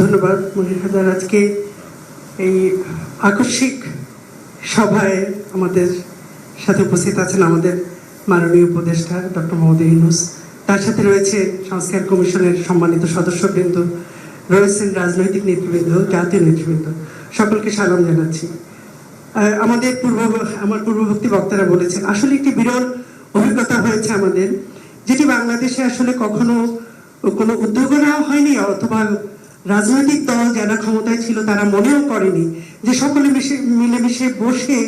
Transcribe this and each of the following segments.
ধন্যবাদ মনির হাজার আজকে এই আকস্মিক সভায় আমাদের সাথে উপস্থিত আছেন আমাদের মাননীয় উপদেষ্টা ডক্টর মোহাম্মদ ইউনুস। তার সাথে রয়েছে সংস্কার কমিশনের সম্মানিত সদস্যবৃন্দ, রয়েছেন রাজনৈতিক নেতৃবৃন্দ, জাতীয় নেতৃবৃন্দ। সকলকে সালাম জানাচ্ছি। আমাদের পূর্ব, আমার পূর্ববর্তী বক্তারা বলেছেন, আসলে একটি বিরল অভিজ্ঞতা হয়েছে আমাদের, যেটি বাংলাদেশে আসলে কখনো কোনো উদ্যোগও নেওয়া হয়নি অথবা রাজনৈতিক দল যারা ক্ষমতায় ছিল, তারা মনেও করেনি যে সকলে মিশে মিলেমিশে বসে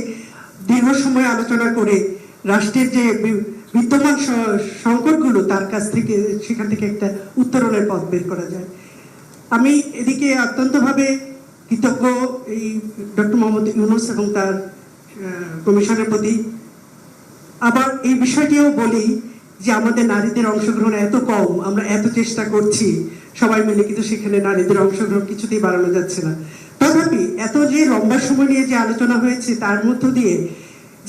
দীর্ঘ সময় আলোচনা করে রাষ্ট্রের যে বিদ্যমান সংকটগুলো, তার কাছ থেকে, সেখান থেকে একটা উত্তরণের পথ বের করা যায়। আমি এদিকে অত্যন্তভাবে কৃতজ্ঞ এই ডক্টর মোহাম্মদ ইউনুস এবং তার কমিশনের প্রতি। আবার এই বিষয়টিও বলি যে আমাদের নারীদের অংশগ্রহণ এত কম, আমরা এত চেষ্টা করছি। সবাই মিলে কিন্তু সেখানে নারীদের অংশগ্রহণ কিছুতেই বাড়ানো যাচ্ছে না। তথাপি এত যে লম্বা সময় নিয়ে যে আলোচনা হয়েছে, তার মধ্য দিয়ে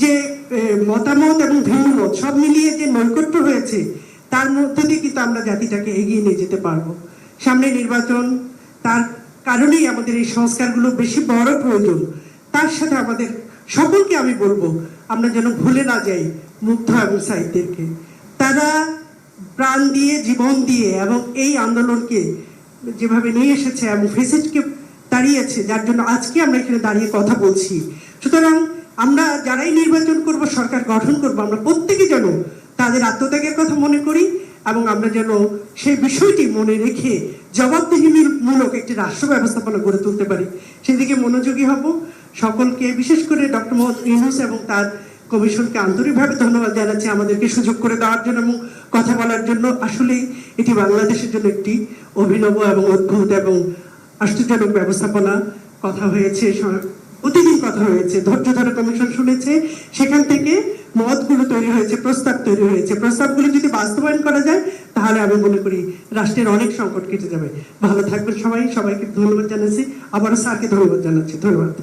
যে মতামত এবং ভিন্নমত সব মিলিয়ে যে নৈকট্য হয়েছে, তার মধ্য দিয়ে কিন্তু আমরা জাতিটাকে এগিয়ে নিয়ে যেতে পারব। সামনে নির্বাচন, তার কারণেই আমাদের এই সংস্কারগুলো বেশি বড় প্রয়োজন। তার সাথে আমাদের সকলকে আমি বলব, আমরা যেন ভুলে না যাই মুগ্ধ এবং সাহিত্যেরকে। তারা প্রাণ দিয়ে, জীবন দিয়ে এবং এই আন্দোলনকে যেভাবে নিয়ে এসেছে এবং ফেসিটকে দাঁড়িয়েছে যার জন্য আজকে আমরা এখানে দাঁড়িয়ে কথা বলছি। সুতরাং আমরা যারাই নির্বাচন করব, সরকার গঠন করব, আমরা প্রত্যেকে যেন তাদের আত্মত্যাগের কথা মনে করি এবং আমরা যেন সেই বিষয়টি মনে রেখে জবাবদিহিমূলক একটি রাষ্ট্র ব্যবস্থাপনা গড়ে তুলতে পারি। সেদিকে মনোযোগী হব। সকলকে, বিশেষ করে ডক্টর মোহাম্মদ ইউনুস এবং তার কমিশনকে আন্তরিকভাবে ধন্যবাদ জানাচ্ছি আমাদেরকে সুযোগ করে দেওয়ার জন্য এবং কথা বলার জন্য। আসলেই এটি বাংলাদেশের জন্য একটি অভিনব এবং অদ্ভুত এবং আশ্চর্যজনক ব্যবস্থাপনা। কথা হয়েছে প্রতিদিন কথা হয়েছে, ধৈর্য ধরে কমিশন শুনেছে। সেখান থেকে মতগুলো তৈরি হয়েছে, প্রস্তাব তৈরি হয়েছে। প্রস্তাবগুলো যদি বাস্তবায়ন করা যায়, তাহলে আমি মনে করি রাষ্ট্রের অনেক সংকট কেটে যাবে। ভালো থাকবেন সবাই, সবাইকে ধন্যবাদ জানাচ্ছি। আবারও স্যারকে ধন্যবাদ জানাচ্ছি। ধন্যবাদ।